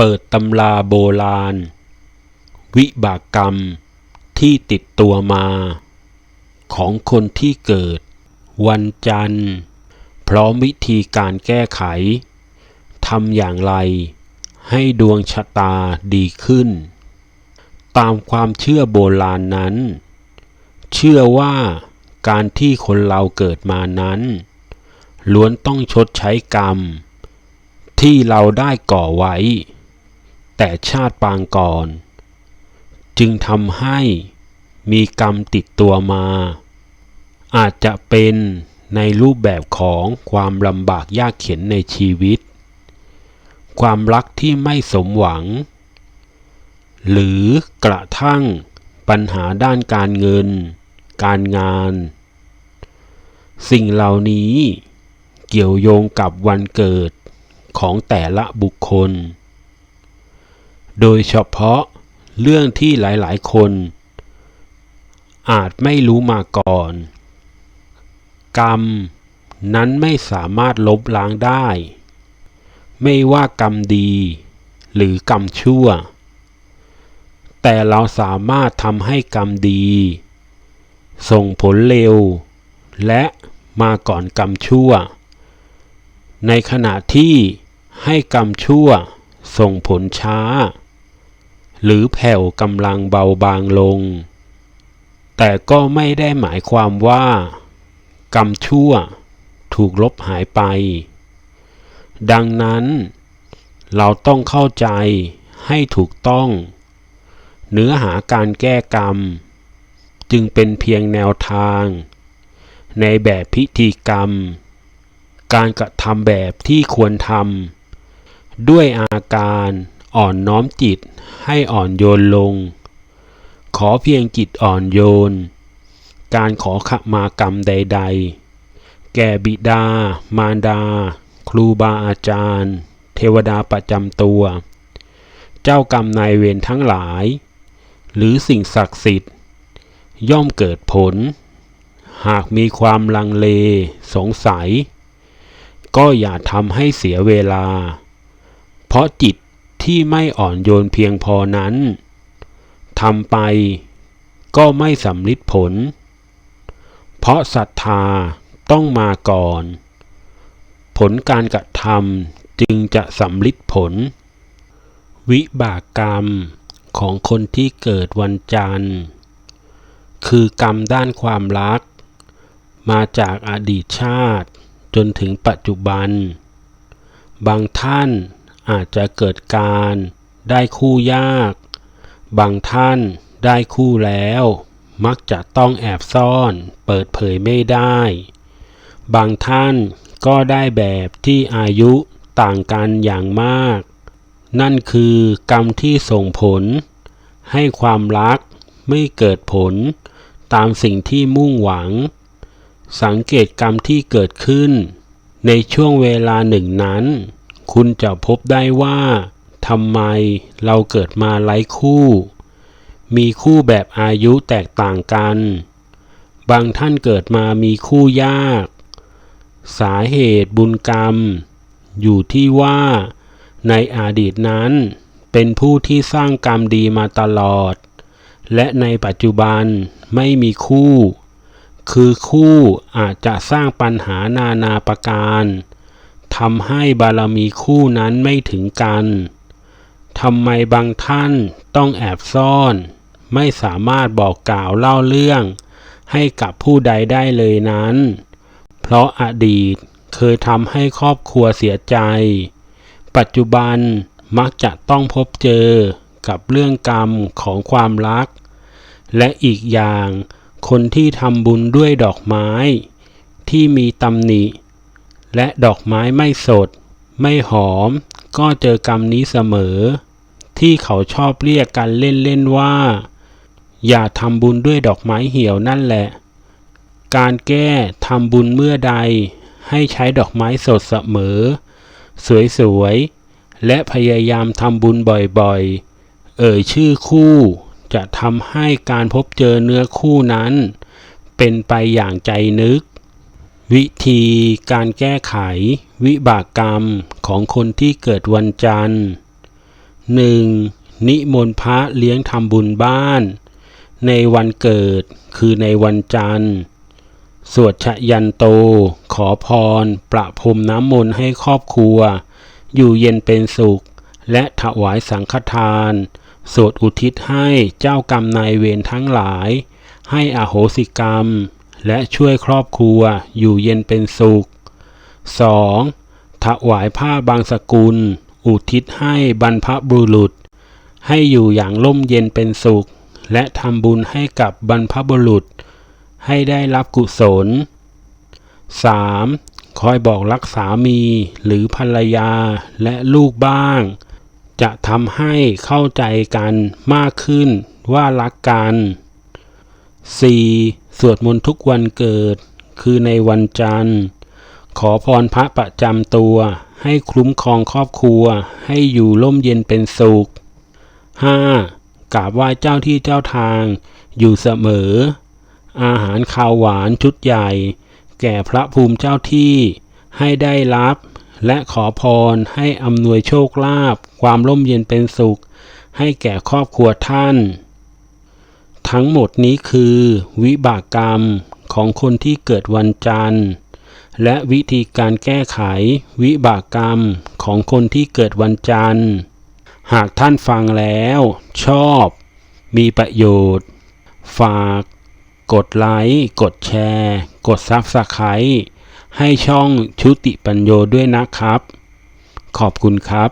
เปิดตำราโบราณ วิบากกรรมที่ติดตัวมา ของคนที่เกิด วันจันทร์ พร้อมวิธีการแก้ไขทำอย่างไร ให้ดวงชะตาดีขึ้น ตามความเชื่อโบราณนั้น เชื่อว่าการที่คนเราเกิดมานั้นล้วนต้องชดใช้กรรม ที่เราได้ก่อไว้ แต่ชาติปางก่อน จึงทำให้มีกรรมติดตัวมา อาจจะเป็นในรูปแบบของความลำบากยากเข็นในชีวิต ความรักที่ไม่สมหวัง หรือกระทั่งปัญหาด้านการเงิน การงาน สิ่งเหล่านี้เกี่ยวโยงกับวันเกิดของแต่ละบุคคล โดยเฉพาะเรื่องที่หลายๆ คน อาจไม่รู้มาก่อน กรรมนั้นไม่สามารถลบล้างได้ ไม่ว่ากรรมดี หรือกรรมชั่ว แต่เราสามารถทำให้กรรมดี ส่งผลเร็ว และมาก่อนกรรมชั่ว ในขณะที่ให้กรรมชั่วส่งผลช้า หรือแผ่วกำลังเบาบางลง แต่ก็ไม่ได้หมายความว่า กรรมชั่วถูกลบหายไป ดังนั้น เราต้องเข้าใจให้ถูกต้อง เนื้อหาการแก้กรรม จึงเป็นเพียงแนวทาง ในแบบพิธีกรรม การกระทำแบบที่ควรทำด้วยอาการ อ่อนน้อมจิตให้อ่อนโยนลง ขอเพียงจิตอ่อนโยน การขอขมากรรมใด ๆ แก่บิดา มารดา ครูบาอาจารย์ เทวดาประจำตัว เจ้ากรรมนายเวรทั้งหลาย หรือสิ่งศักดิ์สิทธิ์ ย่อมเกิดผล หากมีความลังเล สงสัย ก็อย่าทำให้เสียเวลา เพราะจิต ที่ไม่อ่อนโยนเพียงพอนั้นทำไปก็ไม่สำลิดผล เพราะศรัทธาต้องมาก่อน ผลการกระทำจึงจะสำลิดผล วิบากกรรมของคนที่เกิดวันจันทร์ คือกรรมด้านความรัก มาจากอดีตชาติจนถึงปัจจุบัน บางท่าน อาจจะเกิดการได้คู่ยาก บางท่านได้คู่แล้ว มักจะต้องแอบซ่อนเปิดเผยไม่ได้ บางท่านก็ได้แบบที่อายุต่างกันอย่างมาก นั่นคือกรรมที่ส่งผล ให้ความรักไม่เกิดผลตามสิ่งที่มุ่งหวัง สังเกตกรรมที่เกิดขึ้น ในช่วงเวลาหนึ่งนั้น คุณจะพบได้ว่าทำไมเราเกิดมาไร้คู่ มีคู่แบบอายุแตกต่างกัน บางท่านเกิดมามีคู่ยาก สาเหตุบุญกรรม อยู่ที่ว่าในอดีตนั้นเป็นผู้ที่สร้างกรรมดีมาตลอด และในปัจจุบันไม่มีคู่ คือคู่อาจจะสร้างปัญหานานาประการ ทำให้บารมีคู่นั้นไม่ถึงกันทำไมบางท่านต้องแอบซ่อน ไม่สามารถบอกกล่าวเล่าเรื่อง ให้กับผู้ใดได้เลยนั้น เพราะอดีตเคยทำให้ครอบครัวเสียใจ ปัจจุบันมักจะต้องพบเจอกับเรื่องกรรมของความรัก และอีกอย่างคนที่ทำบุญด้วยดอกไม้ ที่มีตำหนิ และดอกไม้ไม่สด ไม่หอม ก็เจอกรรมนี้เสมอ ที่เขาชอบเรียกกันเล่นๆว่า อย่าทำบุญด้วยดอกไม้เหี่ยวนั่นแหละ การแก้ทำบุญเมื่อใด ให้ใช้ดอกไม้สดเสมอ สวยๆ และพยายามทำบุญบ่อยๆ เอ่ยชื่อคู่จะทำให้การพบเจอเนื้อคู่นั้น เป็นไปอย่างใจนึก วิธีการแก้ไขวิบากกรรมของคนที่เกิดวันจันทร์ 1. นิมนต์พระเลี้ยงทำบุญบ้าน ในวันเกิดคือในวันจันทร์ สวดชยันโต ขอพร ประพรมน้ำมนต์ให้ครอบครัว อยู่เย็นเป็นสุข และถวายสังฆทาน สวดอุทิศให้เจ้ากรรมนายเวรทั้งหลาย ให้อโหสิกรรม และช่วยครอบครัวอยู่เย็นเป็นสุข 2. ถวายผ้าบางสกุล อุทิศให้บรรพบุรุษ ให้อยู่อย่างร่มเย็นเป็นสุข และทำบุญให้กับบรรพบุรุษ ให้ได้รับกุศล 3. คอยบอกรักสามีหรือภรรยาและลูกบ้าง จะทำให้เข้าใจกันมากขึ้นว่ารักกัน 4. สวดมนต์ทุกวันเกิด คือในวันจันทร์ ขอพรพระประจำตัว ให้คุ้มครองครอบครัว ให้อยู่ร่มเย็นเป็นสุข 5. กราบไหว้เจ้าที่เจ้าทาง อยู่เสมอ อาหารข้าวหวานชุดใหญ่ แก่พระภูมิเจ้าที่ ให้ได้รับ และขอพรให้อำนวยโชคลาภความร่มเย็นเป็นสุข ให้แก่ครอบครัวท่าน ทั้งหมดนี้คือวิบากกรรมของคนที่เกิดวันจันทร์ และวิธีการแก้ไขวิบากกรรมของคนที่เกิดวันจันทร์ หากท่านฟังแล้ว ชอบ มีประโยชน์ ฝาก กดไลค์กดแชร์ กดซับสไครต์ให้ช่องชุติปัญโยด้วยนะครับ ขอบคุณครับ